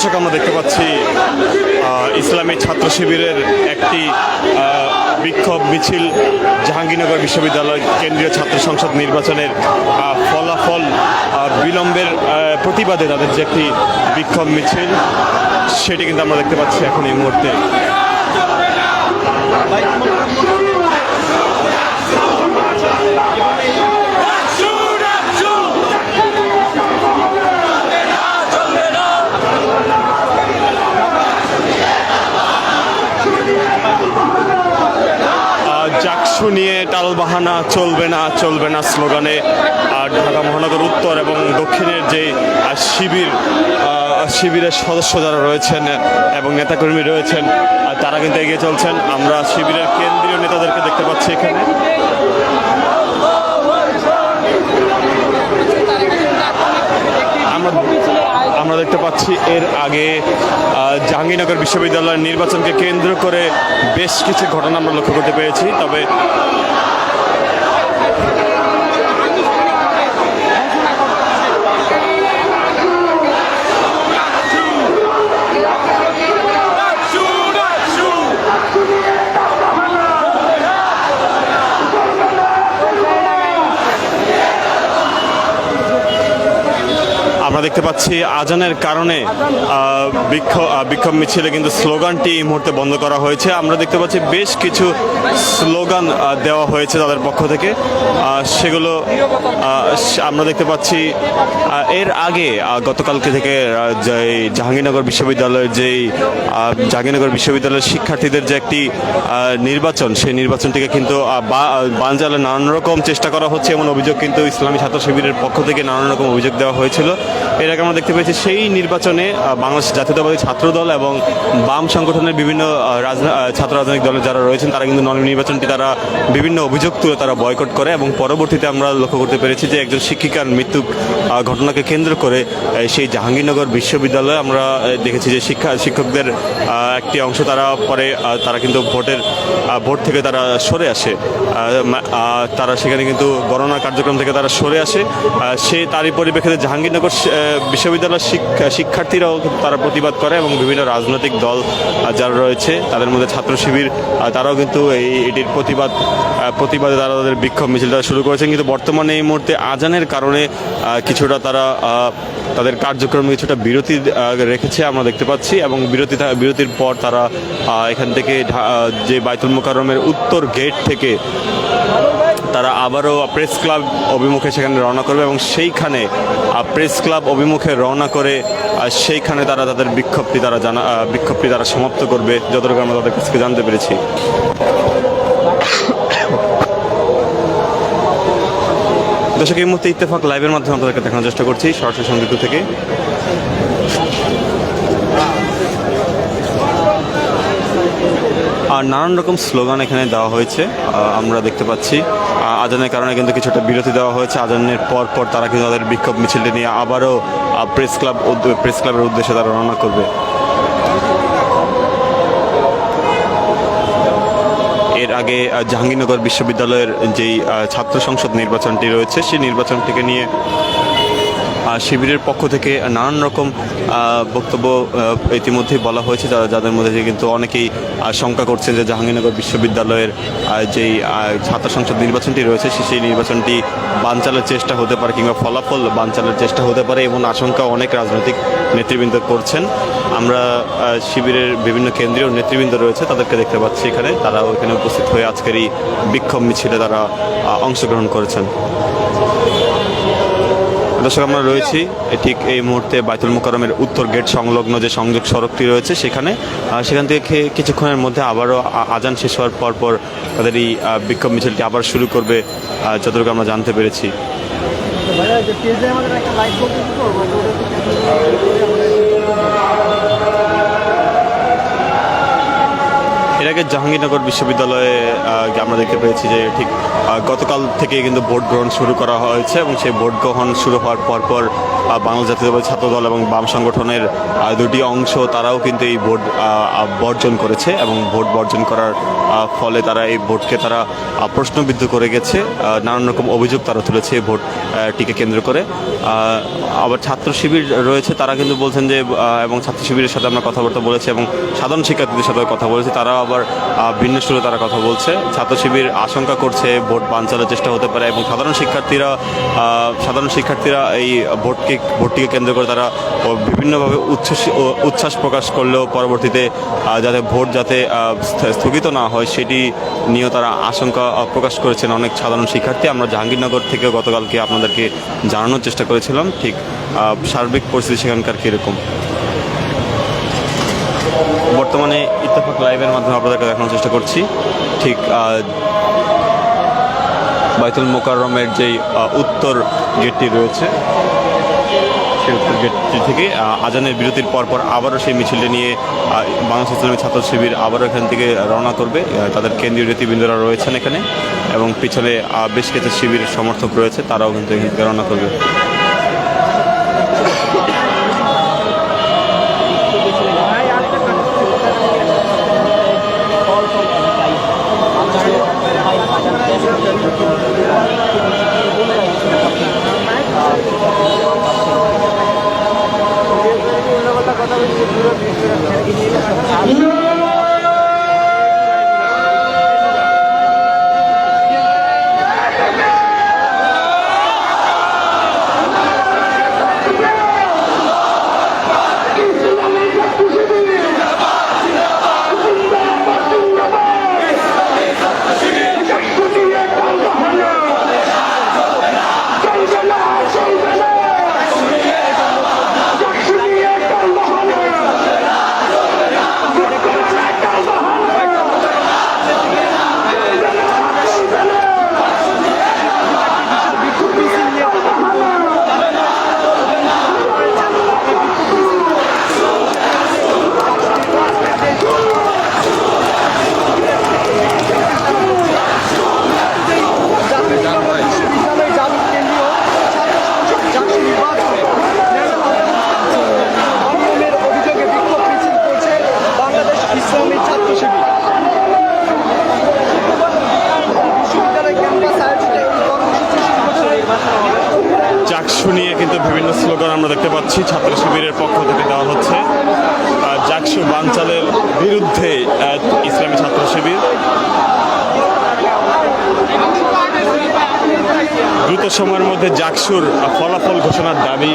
দর্শক, আমরা দেখতে পাচ্ছি ইসলামী ছাত্র শিবিরের একটি বিক্ষোভ মিছিল জাহাঙ্গীরনগর বিশ্ববিদ্যালয় কেন্দ্রীয় ছাত্র সংসদ নির্বাচনের ফলাফল বিলম্বের প্রতিবাদে তাদের যে একটি বিক্ষোভ মিছিল, সেটি কিন্তু আমরা দেখতে পাচ্ছি এখন এই মুহূর্তে। টালবাহানা চলবে না চলবে না স্লোগানে। আর ঢাকা মহানগর উত্তর এবং দক্ষিণের যে শিবির শিবিরের সদস্য যারা রয়েছেন এবং নেতাকর্মী রয়েছেন তারা কিন্তু এগিয়ে চলছেন। আমরা শিবিরের কেন্দ্রীয় নেতাদেরকে দেখতে পাচ্ছি এখানে। আমরা দেখতে পাচ্ছি এর আগে জাহাঙ্গীরনগর বিশ্ববিদ্যালয়ের নির্বাচনকে কেন্দ্র করে বেশ কিছু ঘটনা আমরা লক্ষ্য করতে পেরেছি। তবে আমরা দেখতে পাচ্ছি আজানের কারণে বিক্ষোভ বিক্ষোভ মিছিলে কিন্তু স্লোগানটি এই মুহূর্তে বন্ধ করা হয়েছে। আমরা দেখতে পাচ্ছি বেশ কিছু স্লোগান দেওয়া হয়েছে তাদের পক্ষ থেকে। সেগুলো আমরা দেখতে পাচ্ছি এর আগে গতকালকে থেকে যে জাহাঙ্গীরনগর বিশ্ববিদ্যালয়ের যেই জাহাঙ্গীরনগর বিশ্ববিদ্যালয়ের শিক্ষার্থীদের যে একটি নির্বাচন সেই নির্বাচনটিকে কিন্তু আহ, বা- আহ, নানান রকম চেষ্টা করা হচ্ছে। এমন অভিযোগ কিন্তু ইসলামী ছাত্র শিবিরের পক্ষ থেকে নানান রকম অভিযোগ দেওয়া হয়েছিল। এর আগে আমরা দেখতে পেয়েছি সেই নির্বাচনে বাংলাদেশ জাতীয়তাবাদী ছাত্র দল এবং বাম সংগঠনের বিভিন্ন ছাত্র রাজনৈতিক দলের যারা রয়েছেন, তারা কিন্তু নির্বাচনটি তারা বিভিন্ন অভিযোগ তুলে তারা বয়কট করে এবং পরবর্তীতে আমরা লক্ষ্য করতে পেরেছি যে একজন শিক্ষিকার মৃত্যু ঘটনাকে কেন্দ্র করে সেই জাহাঙ্গীরনগর বিশ্ববিদ্যালয়ে আমরা দেখেছি যে শিক্ষা, শিক্ষকদের একটি অংশ তারা পরে তারা কিন্তু ভোটের ভোট থেকে তারা সরে আসে। তারা সেখানে কিন্তু গণনা কার্যক্রম থেকে তারা সরে আসে। সে তারই পরিপ্রেক্ষিতে জাহাঙ্গীরনগর বিশ্ববিদ্যালয়ের শিক্ষা- শিক্ষার্থীরাও তারা প্রতিবাদ করে এবং বিভিন্ন রাজনৈতিক দল যারা রয়েছে, তাদের মধ্যে ছাত্র শিবির তারাও কিন্তু এই এটির প্রতিবাদ প্রতিবাদে তারা তাদের বিক্ষোভ মিছিলটা শুরু করেছেন। কিন্তু বর্তমানে এই মুহূর্তে আজানের কারণে কিছুটা তারা তাদের কার্যক্রম কিছুটা বিরতি রেখেছে, আমরা দেখতে পাচ্ছি। এবং বিরতি বিরতির পর তারা এখান থেকে যে বাইতুল মোকাররমের উত্তর গেট থেকে তারা আবারও প্রেস ক্লাব অভিমুখে সেখানে রওনা করবে এবং সেইখানে প্রেস ক্লাব অভিমুখে রওনা করে সেইখানে তারা তাদের বিক্ষোভটি তারা জানা বিক্ষোভটি তারা সমাপ্ত করবে। যতটুকু আমরা তাদের কাছ জানতে পেরেছি। দর্শক, এই মুহূর্তে ইত্তেফাক লাইভের মাধ্যমে আপনাদেরকে দেখানোর চেষ্টা করছি সরাসরি সংযুক্ত থেকে। আর নানান রকম স্লোগান এখানে দেওয়া হয়েছে। আমরা দেখতে পাচ্ছি আজানের কারণে কিন্তু কিছুটা বিরতি দেওয়া হয়েছে। আজানের পর পর তারা কিন্তু তাদের বিক্ষোভ মিছিলটি নিয়ে আবারও প্রেস ক্লাব প্রেস ক্লাবের উদ্দেশ্যে তারা রওনা করবে। এর আগে জাহাঙ্গীরনগর বিশ্ববিদ্যালয়ের যেই ছাত্র সংসদ নির্বাচনটি রয়েছে, সেই নির্বাচনটিকে নিয়ে শিবিরের পক্ষ থেকে নানান রকম বক্তব্য ইতিমধ্যেই বলা হয়েছে যাদের মধ্যে যে কিন্তু অনেকেই শঙ্কা করছেন যে জাহাঙ্গীরনগর বিশ্ববিদ্যালয়ের যেই ছাত্র সংসদ নির্বাচনটি রয়েছে সেই নির্বাচনটি বানচালের চেষ্টা হতে পারে কিংবা ফলাফল বানচালের চেষ্টা হতে পারে এমন আশঙ্কা অনেক রাজনৈতিক নেতৃবৃন্দ করছেন। আমরা শিবিরের বিভিন্ন কেন্দ্রীয় নেতৃবৃন্দ রয়েছে, তাদেরকে দেখতে পাচ্ছি এখানে। তারা এখানে উপস্থিত হয়ে আজকের এই বিক্ষোভ মিছিলে তারা অংশগ্রহণ করেছেন। দর্শক, আমরা রয়েছি ঠিক এই মুহূর্তে বাইতুল মোকারমের উত্তর গেট সংলগ্ন যে সংযোগ সড়কটি রয়েছে সেখানে। সেখান থেকে কিছুক্ষণের মধ্যে আবারও আজান শেষ হওয়ার পর পর তাদের এই বিক্ষোভ মিছিলটি আবার শুরু করবে যতটুকু আমরা জানতে পেরেছি। আগে জাহাঙ্গীরনগর বিশ্ববিদ্যালয়ে আমরা দেখতে পেয়েছি যে ঠিক গতকাল থেকে কিন্তু ভোট গ্রহণ শুরু করা হয়েছে এবং সেই ভোট গ্রহণ শুরু হওয়ার পরপর বাংলা জাতীয়তাবাদী ছাত্র দল এবং বাম সংগঠনের দুটি অংশ তারাও কিন্তু এই ভোট বর্জন করেছে এবং ভোট বর্জন করার ফলে তারা এই ভোটকে তারা প্রশ্নবিদ্ধ করে গেছে। নানান রকম অভিযোগ তারা তুলেছে এই ভোটটিকে কেন্দ্র করে। আবার ছাত্র শিবির রয়েছে, তারা কিন্তু বলছেন যে এবং ছাত্র শিবিরের সাথে আমরা কথাবার্তা বলেছি এবং সাধারণ শিক্ষার্থীদের সাথে কথা বলেছি তারা আবার ভিন্ন সুরে তারা কথা বলছে। ছাত্র শিবির আশঙ্কা করছে ভোট বানচালের চেষ্টা হতে পারে এবং সাধারণ শিক্ষার্থীরা সাধারণ শিক্ষার্থীরা এই ভোটকে ভোটটিকে কেন্দ্র করে তারা বিভিন্নভাবে উচ্ছ্বাস উচ্ছ্বাস প্রকাশ করলেও পরবর্তীতে যাতে ভোট যাতে স্থগিত না হয়, সেটি নিয়েও তারা আশঙ্কা প্রকাশ করেছেন অনেক সাধারণ শিক্ষার্থী। আমরা জাহাঙ্গীরনগর থেকে গতকালকে আপনাদেরকে জানানোর চেষ্টা করেছিলাম। ঠিক সার্বিক পরিস্থিতি সেখানকার কীরকম? বর্তমানে ইত্তেফাক লাইভের মাধ্যমে আপনাদেরকে দেখানোর চেষ্টা করছি। ঠিক বাইতুল মোকাররমের যেই উত্তর গেটটি রয়েছে সেই উত্তর থেকে আজানের বিরতির পরপর পর আবারও সেই মিছিলটি নিয়ে বাংলাদেশ ইসলামী ছাত্র শিবির আবারও এখান থেকে রওনা করবে। তাদের কেন্দ্রীয় নেতৃবৃন্দরা রয়েছেন এখানে এবং পিছনে বেশ কিছু শিবির সমর্থক রয়েছে, তারাও কিন্তু এখান থেকে রওনা করবে কথা বলছি পুরো বিদ্যালয় জাদু কেন্দ্রীয় ছাত্র সংসদ জাতীয় নির্বাচনে অনিয়মের অভিযোগে বিক্ষোভ মিছিল করছে বাংলাদেশ ইসলামী ছাত্র শিবির বিশ্ববিদ্যালয় ক্যাম্পাস আয়োজিত এই কর্মসূচি শুরু হচ্ছে চাকসু নিয়ে কিন্তু বিভিন্ন স্লোগান আমরা দেখতে পাচ্ছি ছাত্র শিবিরের পক্ষ থেকে দেওয়া হচ্ছে আর চাকসু বানচালের বিরুদ্ধে আহ, ইসলামী ছাত্র শিবির দ্রুত সময়ের মধ্যে জাকসুর ফলাফল ঘোষণার দাবি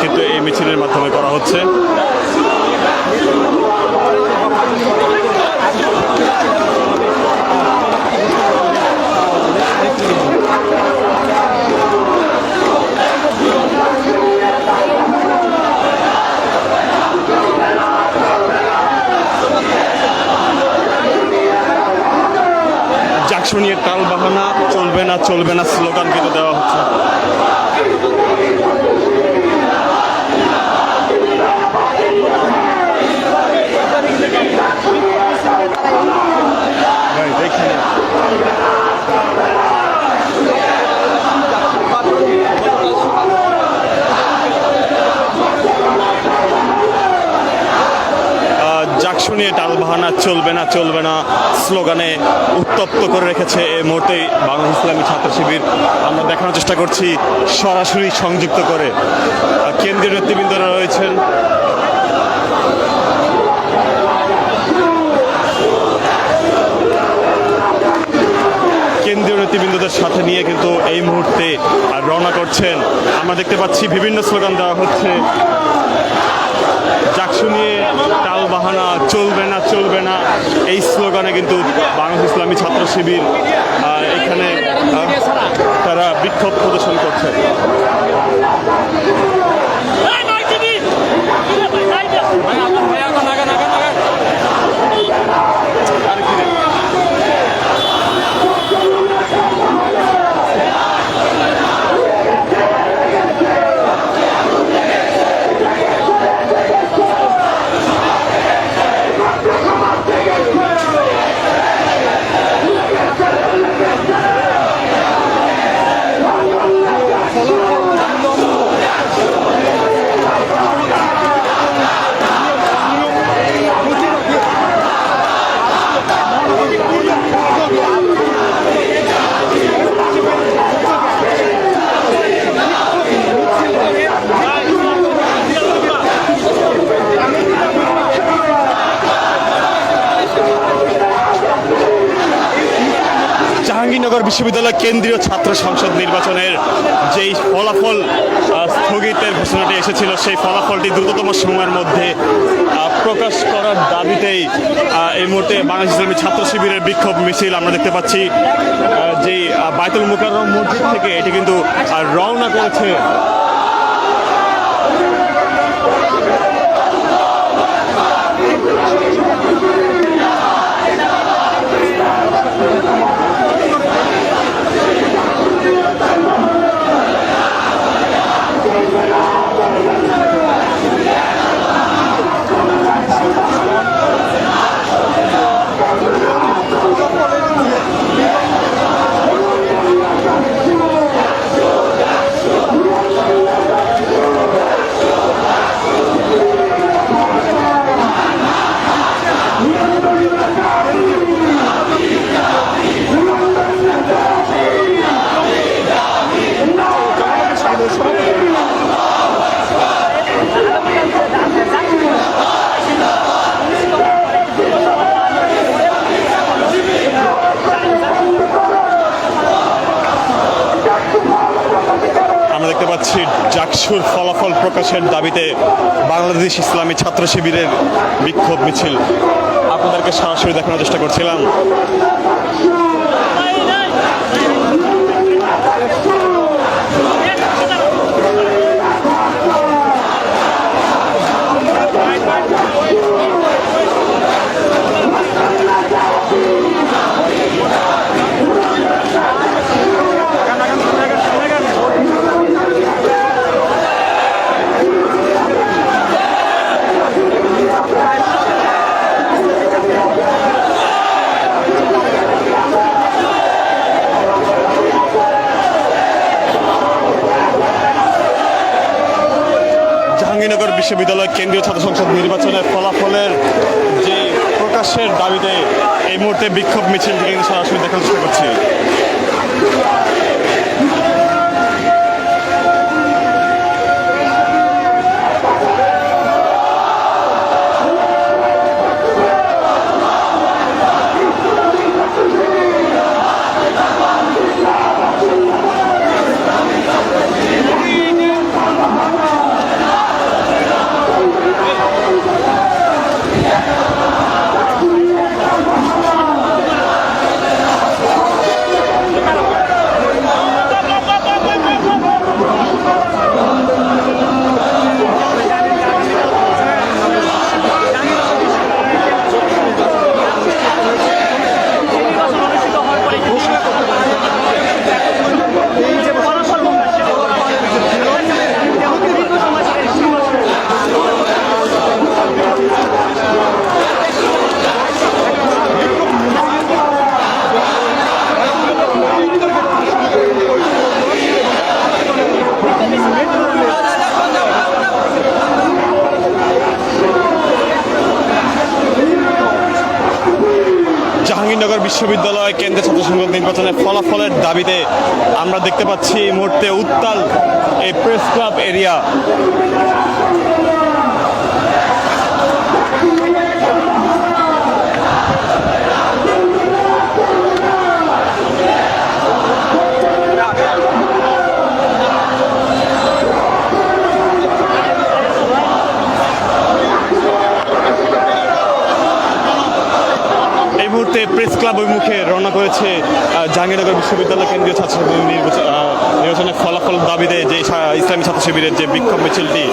কিন্তু এই মিছিলের মাধ্যমে করা হচ্ছে। জাকসু নিয়ে টাল বাহানা চলবে না চলবে না স্লোগান কিন্তু দেওয়া হচ্ছে ভাই, দেখি না। আহ, জাকসু নিয়ে টালবাহানা চলবে না চলবে না। স্লোগানে উত্তপ্ত করে রেখেছে এই মুহূর্তে বাংলাদেশ ইসলামী ছাত্র শিবির। আমরা দেখানোর চেষ্টা করছি সরাসরি সংযুক্ত করে। কেন্দ্রীয় নেতৃবৃন্দরা রয়েছেন। কেন্দ্রীয় নেতৃবৃন্দদের সাথে নিয়ে কিন্তু এই মুহূর্তে আহ, রওনা করছেন। আমরা দেখতে পাচ্ছি বিভিন্ন স্লোগান দেওয়া হচ্ছে। চাকসু নিয়ে বাহানা চলবে না চলবে না। এই স্লোগানে কিন্তু বাংলাদেশ ইসলামী ছাত্র শিবির এখানে তারা বিক্ষোভ প্রদর্শন করছে। জাহাঙ্গীরনগর বিশ্ববিদ্যালয় কেন্দ্রীয় ছাত্র সংসদ নির্বাচনের যেই ফলাফল স্থগিতের ঘোষণাটি এসেছিল সেই ফলাফলটি দ্রুততম সময়ের মধ্যে প্রকাশ করার দাবিতেই এই মুহূর্তে বাংলাদেশ ইসলামী ছাত্র শিবিরের বিক্ষোভ মিছিল আমরা দেখতে পাচ্ছি আহ, বায়তুল মুকাররম মসজিদ থেকে এটি কিন্তু রওনা করেছে আমরা দেখতে পাচ্ছি জাকসুর ফলাফল প্রকাশের দাবিতে বাংলাদেশ ইসলামী ছাত্র শিবিরের বিক্ষোভ মিছিল। আপনাদেরকে সরাসরি দেখানোর চেষ্টা করছিলাম জাহাঙ্গীরনগর বিশ্ববিদ্যালয় কেন্দ্রীয় ছাত্র সংসদ নির্বাচনের ফলাফলের যে প্রকাশের দাবিতে এই মুহূর্তে বিক্ষোভ মিছিল কিন্তু সরাসরি দেখার চেষ্টা করছি। জাহাঙ্গীরনগর বিশ্ববিদ্যালয় কেন্দ্রীয় ছাত্র সংসদ নির্বাচনের ফলাফলের দাবিতে আমরা দেখতে পাচ্ছি এই মুহূর্তে উত্তাল এই প্রেস ক্লাব এরিয়া। ক্লাব অভিমুখে রওনা করেছে জাহাঙ্গীরনগর বিশ্ববিদ্যালয় কেন্দ্রীয় ছাত্র নির্বাচনের ফলাফল দাবিতে যে ইসলামী ছাত্র শিবিরের যে বিক্ষোভ মিছিলটি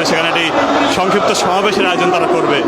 করে সেখানে একটি সংক্ষিপ্ত সমাবেশের আয়োজন তারা করবে।